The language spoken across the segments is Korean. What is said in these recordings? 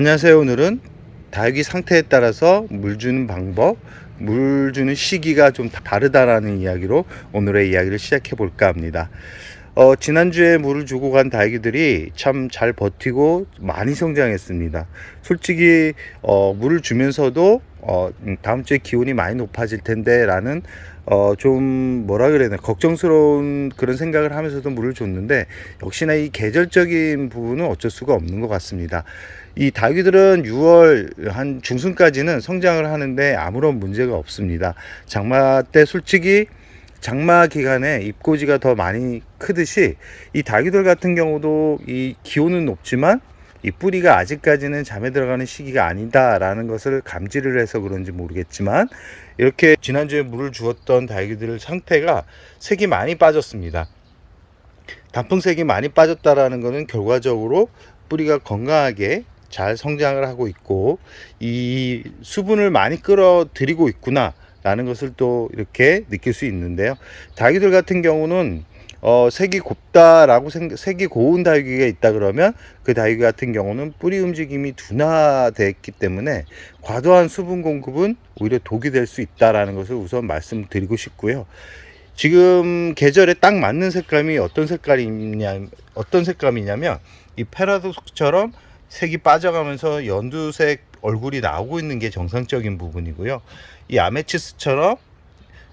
안녕하세요. 오늘은 다육이 상태에 따라서 물 주는 방법, 물 주는 시기가 좀 다르다라는 이야기로 오늘의 이야기를 시작해 볼까 합니다. 어, 지난주에 물을 주고 간 다육이들이 참 잘 버티고 많이 성장했습니다. 솔직히 어, 물을 주면서도 어, 음, 다음 주에 기온이 많이 높아질 텐데 라는 어, 좀 뭐라 그래야 되나 걱정스러운 그런 생각을 하면서도 물을 줬는데 역시나 이 계절적인 부분은 어쩔 수가 없는 것 같습니다. 이 다육이들은 6월 한 중순까지는 성장을 하는데 아무런 문제가 없습니다. 장마 때 솔직히 장마 기간에 입고지가 더 많이 크듯이 이 닭이들 같은 경우도 이 기온은 높지만 이 뿌리가 아직까지는 잠에 들어가는 시기가 아니다라는 것을 감지를 해서 그런지 모르겠지만 이렇게 지난주에 물을 주었던 닭이들 상태가 색이 많이 빠졌습니다. 단풍색이 많이 빠졌다라는 것은 결과적으로 뿌리가 건강하게 잘 성장을 하고 있고 이 수분을 많이 끌어들이고 있구나 라는 것을 또 이렇게 느낄 수 있는데요. 다육이들 같은 경우는 어, 색이 곱다라고 생, 색이 고운 다육이가 있다 그러면 그 다육이 같은 경우는 뿌리 움직임이 둔화됐기 때문에 과도한 수분 공급은 오히려 독이 될 수 있다라는 것을 우선 말씀드리고 싶고요. 지금 계절에 딱 맞는 색감이 어떤 색깔이냐 어떤 색감이냐면 이 페라도스처럼 색이 빠져가면서 연두색 얼굴이 나오고 있는 게 정상적인 부분이고요. 이 아메치스처럼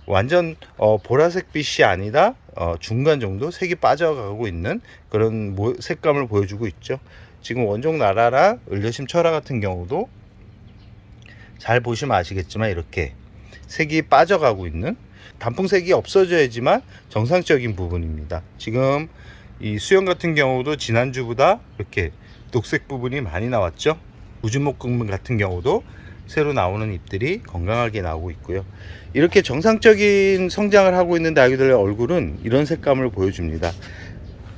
완전 어, 보라색 빛이 아니라 어, 중간 정도 색이 빠져가고 있는 그런 모, 색감을 보여주고 있죠. 지금 원종 나라라 을려심 철화 같은 경우도 잘 보시면 아시겠지만 이렇게 색이 빠져가고 있는 단풍색이 없어져야지만 정상적인 부분입니다. 지금 이 수영 같은 경우도 지난주보다 이렇게 녹색 부분이 많이 나왔죠. 우주목금문 같은 경우도 새로 나오는 잎들이 건강하게 나오고 있고요. 이렇게 정상적인 성장을 하고 있는 아기들의 얼굴은 이런 색감을 보여줍니다.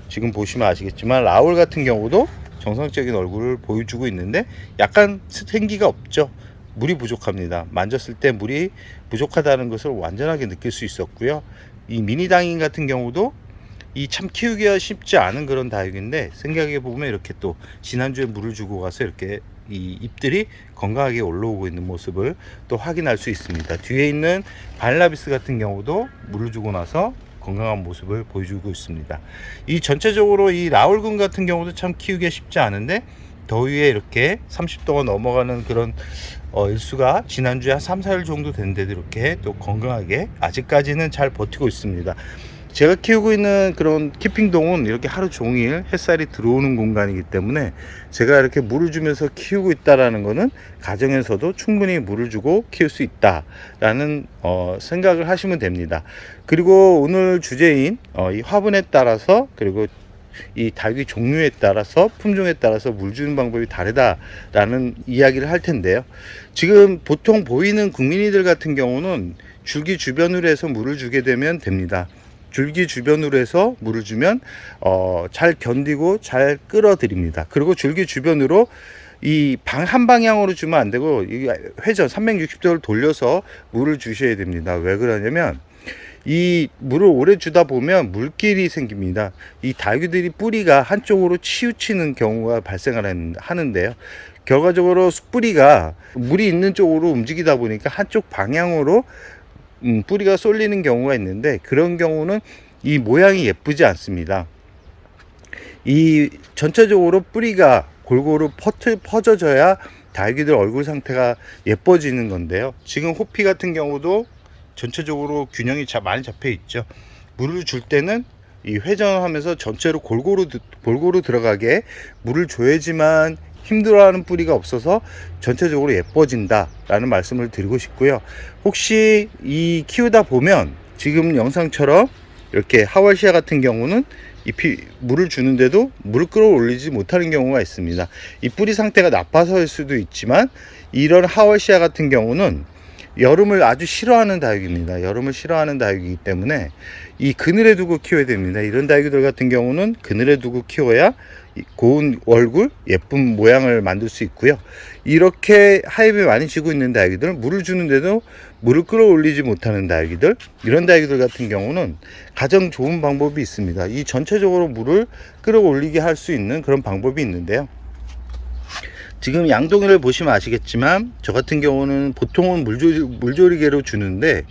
지금 보시면 아시겠지만 라울 같은 경우도 정상적인 얼굴을 보여주고 있는데 약간 생기가 없죠. 물이 부족합니다. 만졌을 때 물이 부족하다는 것을 완전하게 느낄 수 있었고요. 이 미니 당인 같은 경우도 이 참 키우기가 쉽지 않은 그런 다육인데 생각해 보면 이렇게 또 지난주에 물을 주고 가서 이렇게 이 잎들이 건강하게 올라오고 있는 모습을 또 확인할 수 있습니다. 뒤에 있는 발라비스 같은 경우도 물을 주고 나서 건강한 모습을 보여주고 있습니다. 이 전체적으로 이 라울군 같은 경우도 참 키우기가 쉽지 않은데 더위에 이렇게 30도가 넘어가는 그런 어, 일수가 지난주에 한 3, 4일 정도 됐는데도 이렇게 또 건강하게 아직까지는 잘 버티고 있습니다. 제가 키우고 있는 그런 키핑동은 이렇게 하루 종일 햇살이 들어오는 공간이기 때문에 제가 이렇게 물을 주면서 키우고 있다라는 거는 가정에서도 충분히 물을 주고 키울 수 있다라는 어, 생각을 하시면 됩니다. 그리고 오늘 주제인 어, 이 화분에 따라서 그리고 이 닭의 종류에 따라서 품종에 따라서 물 주는 방법이 다르다라는 이야기를 할 텐데요. 지금 보통 보이는 국민이들 같은 경우는 줄기 주변으로 해서 물을 주게 되면 됩니다. 줄기 주변으로 해서 물을 주면 어, 잘 견디고 잘 끌어들입니다. 그리고 줄기 주변으로 이 방 한 방향으로 주면 안 되고 이 회전 360도를 돌려서 물을 주셔야 됩니다. 왜 그러냐면 이 물을 오래 주다 보면 물길이 생깁니다. 이 다육이들이 뿌리가 한쪽으로 치우치는 경우가 발생을 하는데요. 결과적으로 뿌리가 물이 있는 쪽으로 움직이다 보니까 한쪽 방향으로 음, 뿌리가 쏠리는 경우가 있는데 그런 경우는 이 모양이 예쁘지 않습니다. 이 전체적으로 뿌리가 골고루 퍼트, 퍼져져야 다육이들 얼굴 상태가 예뻐지는 건데요. 지금 호피 같은 경우도 전체적으로 균형이 자, 많이 잡혀 있죠. 물을 줄 때는 이 회전하면서 전체로 골고루 골고루 들어가게 물을 줘야지만 힘들어하는 뿌리가 없어서 전체적으로 예뻐진다라는 말씀을 드리고 싶고요. 혹시 이 키우다 보면 지금 영상처럼 이렇게 하월시아 같은 경우는 잎이 물을 주는데도 물을 끌어올리지 못하는 경우가 있습니다. 이 뿌리 상태가 나빠서일 수도 있지만 이런 하월시아 같은 경우는 여름을 아주 싫어하는 다육입니다. 여름을 싫어하는 다육이기 때문에 이 그늘에 두고 키워야 됩니다. 이런 다육이들 같은 경우는 그늘에 두고 키워야 고운 얼굴, 예쁜 모양을 만들 수 있고요. 이렇게 하엽이 많이 지고 있는 다육이들, 물을 주는데도 물을 끌어올리지 못하는 다육이들, 이런 다육이들 같은 경우는 가장 좋은 방법이 있습니다. 이 전체적으로 물을 끌어올리게 할 수 있는 그런 방법이 있는데요. 지금 양동이를 보시면 아시겠지만 저 같은 경우는 보통은 물조리, 물조리개로 주는데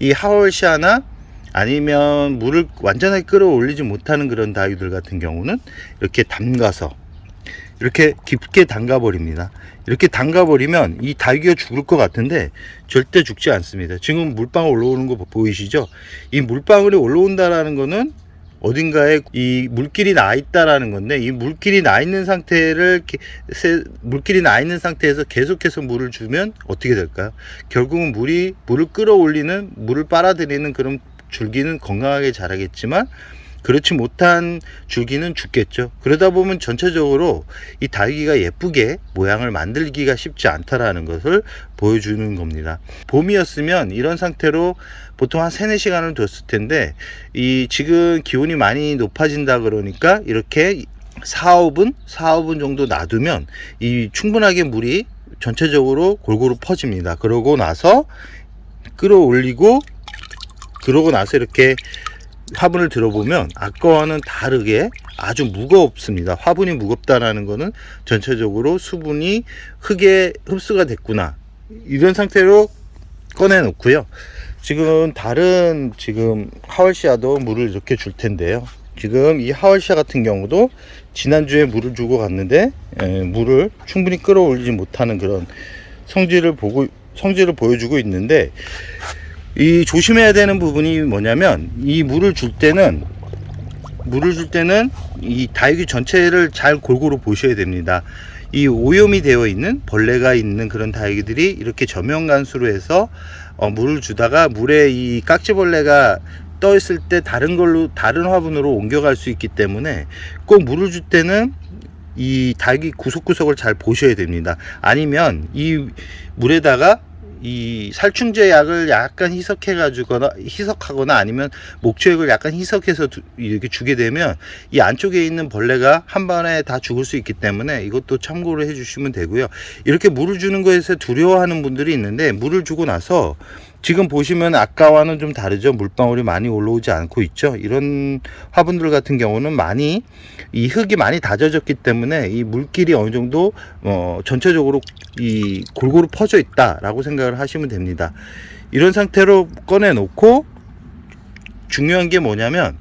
이 하월시아나 아니면 물을 완전하게 끌어올리지 못하는 그런 다육들 같은 경우는 이렇게 담가서 이렇게 깊게 담가 버립니다. 이렇게 담가 버리면 이 다육이가 죽을 것 같은데 절대 죽지 않습니다. 지금 물방울 올라오는 거 보이시죠? 이 물방울이 올라온다라는 거는 어딘가에 이 물길이 나 있다라는 건데 이 물길이 나 있는 상태를 물길이 나 있는 상태에서 계속해서 물을 주면 어떻게 될까요? 결국은 물이 물을 끌어올리는 물을 빨아들이는 그런 줄기는 건강하게 자라겠지만 그렇지 못한 줄기는 죽겠죠. 그러다 보면 전체적으로 이 다육이가 예쁘게 모양을 만들기가 쉽지 않다라는 것을 보여주는 겁니다. 봄이었으면 이런 상태로 보통 한 3, 4시간을 뒀을 텐데 이 지금 기온이 많이 높아진다 그러니까 이렇게 4, 5분, 4, 5분 정도 놔두면 이 충분하게 물이 전체적으로 골고루 퍼집니다. 그러고 나서 끌어올리고 그러고 나서 이렇게 화분을 들어보면 아까와는 다르게 아주 무겁습니다. 화분이 무겁다라는 것은 전체적으로 수분이 흙에 흡수가 됐구나. 이런 상태로 꺼내 놓고요. 지금 다른 지금 하월시아도 물을 이렇게 줄 텐데요. 지금 이 하월시아 같은 경우도 지난주에 물을 주고 갔는데 에, 물을 충분히 끌어올리지 못하는 그런 성질을 보고 성질을 보여주고 있는데 이 조심해야 되는 부분이 뭐냐면 이 물을 줄 때는 물을 줄 때는 이 다육이 전체를 잘 골고루 보셔야 됩니다. 이 오염이 되어 있는 벌레가 있는 그런 다육이들이 이렇게 저명간수로 해서 어, 물을 주다가 물에 이 깍지벌레가 떠 있을 때 다른 걸로 다른 화분으로 옮겨갈 수 있기 때문에 꼭 물을 줄 때는 이 닭이 구석구석을 잘 보셔야 됩니다. 아니면 이 물에다가 이 살충제 약을 약간 희석해 가지거나 희석하거나 아니면 목초액을 약간 희석해서 두- 이렇게 주게 되면 이 안쪽에 있는 벌레가 한 번에 다 죽을 수 있기 때문에 이것도 참고를 해 주시면 되고요. 이렇게 물을 주는 것에서 두려워하는 분들이 있는데 물을 주고 나서 지금 보시면 아까와는 좀 다르죠. 물방울이 많이 올라오지 않고 있죠. 이런 화분들 같은 경우는 많이 이 흙이 많이 다져졌기 때문에 이 물길이 어느 정도 어 전체적으로 이 골고루 퍼져 있다라고 생각을 하시면 됩니다. 이런 상태로 꺼내 놓고 중요한 게 뭐냐면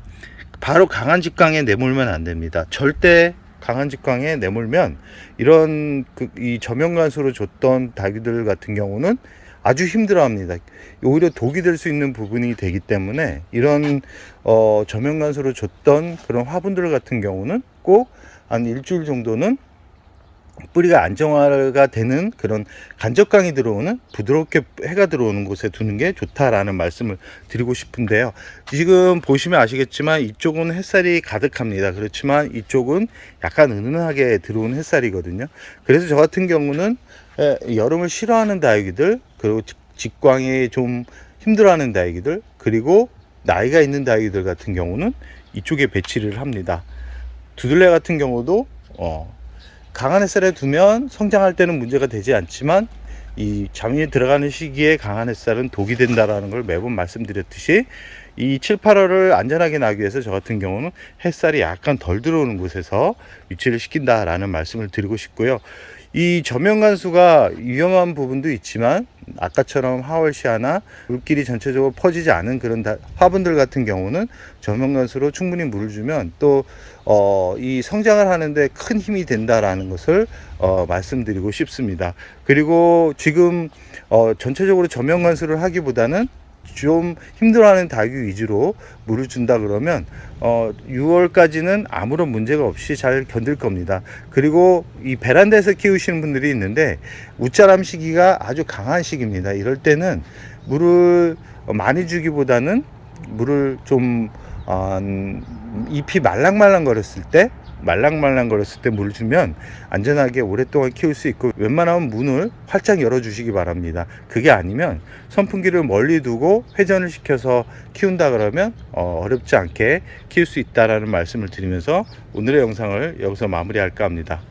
바로 강한 직광에 내몰면 안 됩니다. 절대 강한 직광에 내몰면 이런 그 이 저명간수로 줬던 닭이들 같은 경우는 아주 힘들어합니다. 오히려 독이 될 수 있는 부분이 되기 때문에 이런 어, 저명간수로 줬던 그런 화분들 같은 경우는 꼭 한 일주일 정도는 뿌리가 안정화가 되는 그런 간접광이 들어오는 부드럽게 해가 들어오는 곳에 두는 게 좋다라는 말씀을 드리고 싶은데요. 지금 보시면 아시겠지만 이쪽은 햇살이 가득합니다. 그렇지만 이쪽은 약간 은은하게 들어온 햇살이거든요. 그래서 저 같은 경우는 에, 여름을 싫어하는 다육이들 그리고 직- 직광이 좀 힘들어하는 다육이들 그리고 나이가 있는 다육이들 같은 경우는 이쪽에 배치를 합니다. 두들레 같은 경우도 어, 강한 햇살에 두면 성장할 때는 문제가 되지 않지만 이 잠이 들어가는 시기에 강한 햇살은 독이 된다라는 걸 매번 말씀드렸듯이 이 7, 8월을 안전하게 나기 위해서 저 같은 경우는 햇살이 약간 덜 들어오는 곳에서 유치를 시킨다라는 말씀을 드리고 싶고요. 이 저명간수가 위험한 부분도 있지만 아까처럼 하월시아나 물길이 전체적으로 퍼지지 않은 그런 다- 화분들 같은 경우는 저명간수로 충분히 물을 주면 또 어, 이 성장을 하는데 큰 힘이 된다라는 것을 어, 말씀드리고 싶습니다. 그리고 지금 어, 전체적으로 저명간수를 하기보다는 좀 힘들어하는 닭이 위주로 물을 준다 그러면 어 6월까지는 아무런 문제가 없이 잘 견딜 겁니다. 그리고 이 베란다에서 키우시는 분들이 있는데 웃자람 시기가 아주 강한 시기입니다. 이럴 때는 물을 많이 주기보다는 물을 좀 어, 잎이 말랑말랑 거렸을 때 말랑말랑 거렸을 때 물을 주면 안전하게 오랫동안 키울 수 있고 웬만하면 문을 활짝 열어 주시기 바랍니다. 그게 아니면 선풍기를 멀리 두고 회전을 시켜서 키운다 그러면 어, 어렵지 않게 키울 수 있다라는 말씀을 드리면서 오늘의 영상을 여기서 마무리할까 합니다.